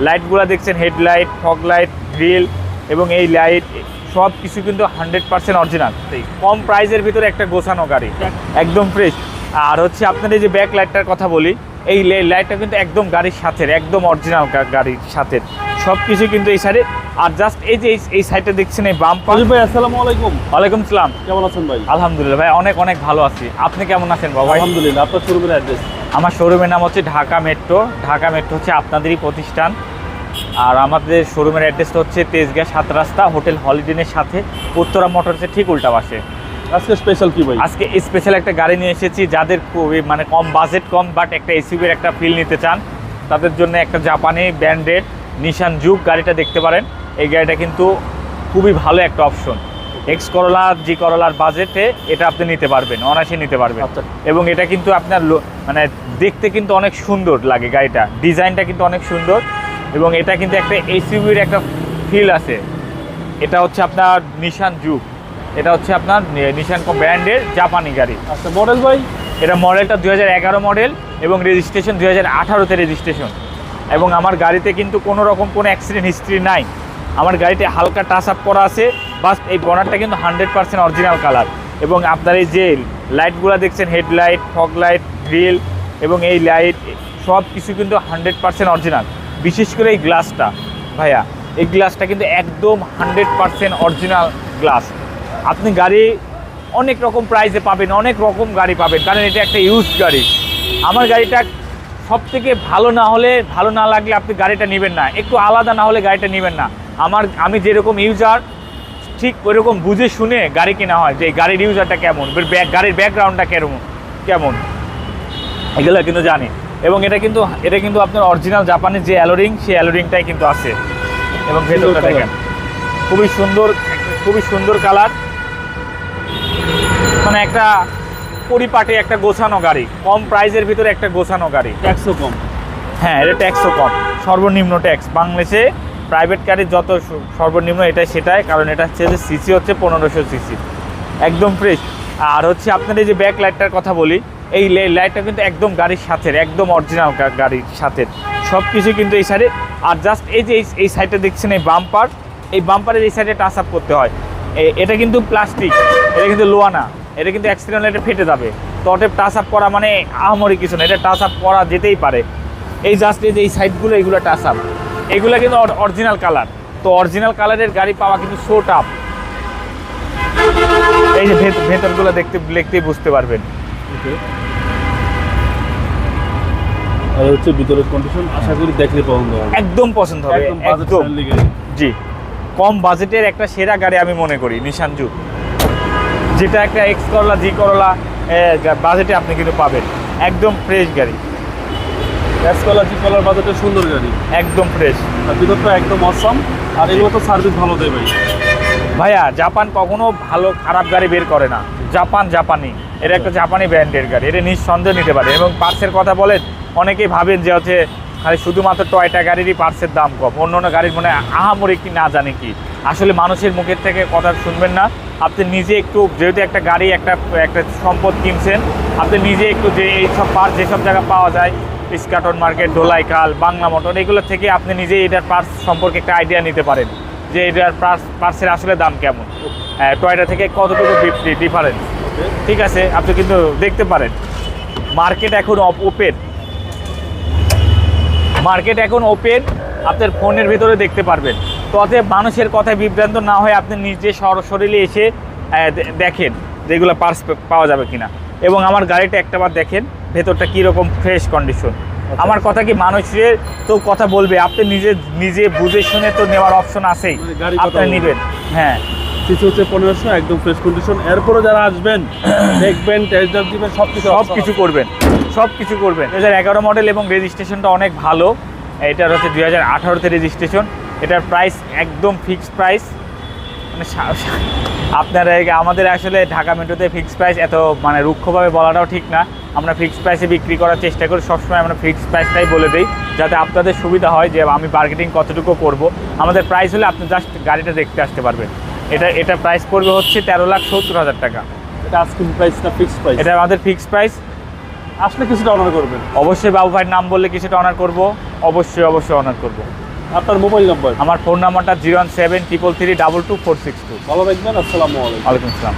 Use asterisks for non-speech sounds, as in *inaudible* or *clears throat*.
লাইটগুলো দেখছেন headlight fog light grill এবং এই লাইট সব কিছু কিন্তু হান্ড্রেড পার্সেন্ট অরিজিনাল কম প্রাইসের ভিতরে একটা গোছানো গাড়ি একদম ফ্রেশ আর হচ্ছে আপনার এই যে ব্যাক লাইটটার কথা বলি এই লাইটটা কিন্তু একদম গাড়ির সাথে একদম অরিজিনাল গাড়ির সাথে সব কিছু কিন্তু এই সাইডে আর জাস্ট এই যে এই- এই সাইডে দেখছেন এই বাম্পার রাজীব ভাই আসসালামু আলাইকুম। ওয়ালাইকুম সালাম। কেমন আছেন ভাই? আলহামদুলিল্লাহ ভাই অনেক অনেক ভালো আছি। আপনি কেমন আছেন বাবা আলহামদুলিল্লাহ আপনার শোরুমের অ্যাড্রেস আমার শোরুমের নাম হচ্ছে ঢাকা মেট্রো ঢাকা মেট্রো হচ্ছে আপনাদেরই প্রতিষ্ঠান। আর আমাদের শোরুমের অ্যাড্রেসটা হচ্ছে তেজগাঁ সাত রাস্তা হোটেল হলিডেনের সাথে উত্তরা মোটরসের ঠিক উল্টা পাশে। আজকে স্পেশাল কি ভাই? আজকে স্পেশাল একটা গাড়ি নিয়ে এসেছি যাদের খুবই মানে কম বাজেট কম বাট একটা এসইউভির একটা ফিল নিতে চান। তাদের জন্য একটা জাপানি ব্র্যান্ডেড নিশান যুগ গাড়িটা দেখতে পারেন। এই গাড়িটা কিন্তু খুবই ভালো একটা অপশন এক্স করলা জি করলার বাজেটে এটা আপনি নিতে পারবেন অনায়াসে নিতে পারবেন। আচ্ছা। এবং এটা কিন্তু আপনার মানে দেখতে কিন্তু অনেক সুন্দর লাগে গাড়িটা। ডিজাইনটা কিন্তু অনেক সুন্দর। এবং এটা কিন্তু একটা এসইউভির একটা ফিল আছে। এটা হচ্ছে আপনার নিশান যুগ এটা হচ্ছে আপনার নিশান ব্র্যান্ডের জাপানি গাড়ি। আচ্ছা মডেল ভাই? এটা মডেলটা দুই হাজার এগারো মডেল এবং রেজিস্ট্রেশন দুই হাজার আঠারোতে রেজিস্ট্রেশন এবং আমার গাড়িতে কিন্তু কোনো রকম কোনো অ্যাক্সিডেন্ট হিস্ট্রি নাই। আমার গাড়িতে হালকা টাচ আপ করা আছে। বাস এই বনারটা কিন্তু হান্ড্রেড পার্সেন্ট অরিজিনাল কালার এবং আপনার এই যে লাইটগুলো দেখছেন হেডলাইট ফগ লাইট গ্রিল এবং এই লাইট সব কিছু কিন্তু হান্ড্রেড পার্সেন্ট অরিজিনাল বিশেষ করে এই গ্লাসটা, ভাইয়া, এই গ্লাসটা কিন্তু একদম হান্ড্রেড পার্সেন্ট অরিজিনাল গ্লাস। আপনি গাড়ি অনেক রকম প্রাইসে পাবেন, অনেক রকম গাড়ি পাবেন, কারণ এটা একটা ইউজ গাড়ি। আমার গাড়িটা সব থেকে ভালো না হলে, ভালো না লাগলে আপনি গাড়িটা নেবেন না। একটু আলাদা না হলে গাড়িটা নেবেন না। আমার, আমি যেরকম ইউজার ঠিক ওইরকম বুঝে শুনে গাড়ি কেনা হয় যে গাড়ির ইউজারটা কেমন গাড়ির ব্যাকগ্রাউন্ডটা কেমন কেমন। এগুলো কিন্তু জানি এবং এটা কিন্তু এটা কিন্তু আপনার অরিজিনাল জাপানের যে অ্যালোরিং সেই অ্যালোরিংটাই কিন্তু আছে। এবং ভেতরটা দেখেন। খুবই সুন্দর খুবই সুন্দর কালার মানে একটা পরিপাটি একটা গোছানো গাড়ি। কম প্রাইসের ভিতরে একটা গোছানো গাড়ি। ট্যাক্সও কম। হ্যাঁ এটা ট্যাক্সও কম। সর্বনিম্ন ট্যাক্স বাংলাদেশে প্রাইভেট গাড়ির যত সর্বনিম্ন এটাই সেটাই কারণ এটা হচ্ছে যে সিসি হচ্ছে পনেরোশো সিসি একদম ফ্রেশ আর হচ্ছে আপনার এই যে ব্যাক লাইটটার কথা বলি এই লাইটটা কিন্তু একদম গাড়ির সাথে একদম অরিজিনাল গাড়ির সাথে সব কিছু কিন্তু এই সাইডে আর জাস্ট এই যে এই- সাইডটা দেখছেন, এই বাম্পার এই বাম্পারের এই সাইডে টাচ আপ করতে হয়। এটা কিন্তু প্লাস্টিক এটা কিন্তু লোয়া না, এটা কিন্তু অ্যাক্সিডেন্ট এটা ফেটে যাবে। তো অটেপ টাচ আপ করা মানে আহামরি কিছু না, এটা টাচ আপ করা যেতেই পারে। এই জাস্ট এই যে এই সাইডগুলো এইগুলো টাচ আপ এগুলো কিন্তু অরিজিনাল কালার তো অরিজিনাল কালারের গাড়ি পাওয়া কিন্তু শো টাপ এই যে ভেতর ভেতরগুলো দেখতে দেখতেই বুঝতে পারবেন। ওকে আর হচ্ছে ভিতরের কন্ডিশন আশা করি দেখলে পছন্দ হবে। একদম পছন্দ হবে একদম জি। কম বাজেটের একটা সেরা গাড়ি আমি মনে করি নিশান যুগ যেটা একটা এক্স করলা জি করলা বাজেটে আপনি কিন্তু পাবেন। একদম ফ্রেশ গাড়ি। জি বাজেটে সুন্দর গাড়ি। একদম ফ্রেশ আর ভিতরটা একদম অসম আর এগুলো তো সার্ভিস ভালো দেয় ভাই ভাইয়া জাপান কখনো ভালো খারাপ গাড়ি বের করে না। জাপান জাপানি এটা একটা জাপানি ব্র্যান্ডের গাড়ি, এটা নিঃসন্দেহে নিতে পারে। এবং পার্সের কথা বলেন, অনেকেই ভাবেন যে হচ্ছে খালি শুধুমাত্র টয়টা গাড়িরই পার্সের দাম কম। অন্য অন্য গাড়ির মনে আহামরি কি না জানে কি। আসলে মানুষের মুখের থেকে কথা শুনবেন না। আপনি নিজে একটু, যেহেতু একটা গাড়ি, একটা একটা সম্পদ কিনছেন, আপনি নিজে একটু যে এই সব পার্স যেসব জায়গা পাওয়া যায় ইস্কাটন মার্কেট ডোলাইখাল বাংলা মোটর, এগুলো থেকে আপনি নিজে এটার পার্স সম্পর্কে একটা আইডিয়া নিতে পারেন, যে এটার পার্স, পার্সের আসলে দাম কেমন। টয়টা থেকে কতটুকু ডিফারেন্স ঠিক আছে আপনি কিন্তু দেখতে পারেন। মার্কেট এখন ওপেন মার্কেট এখন ওপেন আপনার ফোনের ভিতরে দেখতে পারবেন। তো অতএব মানুষের কথায় বিভ্রান্ত না হয়ে আপনি নিজে সরাসরি এসে দেখেন যেগুলো পার্স পাওয়া যাবে কিনা। এবং আমার গাড়িটা একটাবার দেখেন ভেতরটা কীরকম ফ্রেশ কন্ডিশন আমার কথা কি মানুষের তো কথা বলবে? আপনি নিজে নিজে বুঝে শুনে তো নেওয়ার অপশন আছেই। মানে আপনি নেবেন। হ্যাঁ। কিছু হচ্ছে পনেরোশো একদম ফ্রেশ কন্ডিশন এরপরে যারা আসবেন *clears throat* দেখবেন টেস্ট ড্রাইভ দিবেন সব কিছু সব কিছু করবেন সব কিছু করবেন। দু হাজার এগারো মডেল এবং রেজিস্ট্রেশনটা অনেক ভালো। এটার হচ্ছে দুই হাজার আঠারোতে রেজিস্ট্রেশন এটার প্রাইস একদম ফিক্সড প্রাইস মানে আপনারা আমাদের আসলে ঢাকা মেট্রোতে ফিক্সড প্রাইস এত মানে রুক্ষভাবে বলাটাও ঠিক না। আমরা ফিক্সড প্রাইসে বিক্রি করার চেষ্টা করি সবসময় আমরা ফিক্সড প্রাইসটাই বলে দিই যাতে আপনাদের সুবিধা হয় যে আমি মার্কেটিং কতটুকু করব। আমাদের প্রাইস হলে আপনি জাস্ট গাড়িটা দেখতে আসতে পারবেন। এটা এটা প্রাইস পড়বে হচ্ছে তেরো লাখ সত্তর হাজার টাকা। এটা আজকে প্রাইস না ফিক্স প্রাইস এটা আমাদের ফিক্সড প্রাইস আসলে কিছুটা অনার করবেন। অবশ্যই বাবু ভাইয়ের নাম বললে কিছুটা অনার করব। অবশ্যই অবশ্যই অনার করব। আপনার মোবাইল নাম্বার আমার ফোন নাম্বারটা zero one seven triple three double two four six two ভালো থাকবেন আসসালামু আলাইকুম। ওয়ালাইকুম আসসালাম।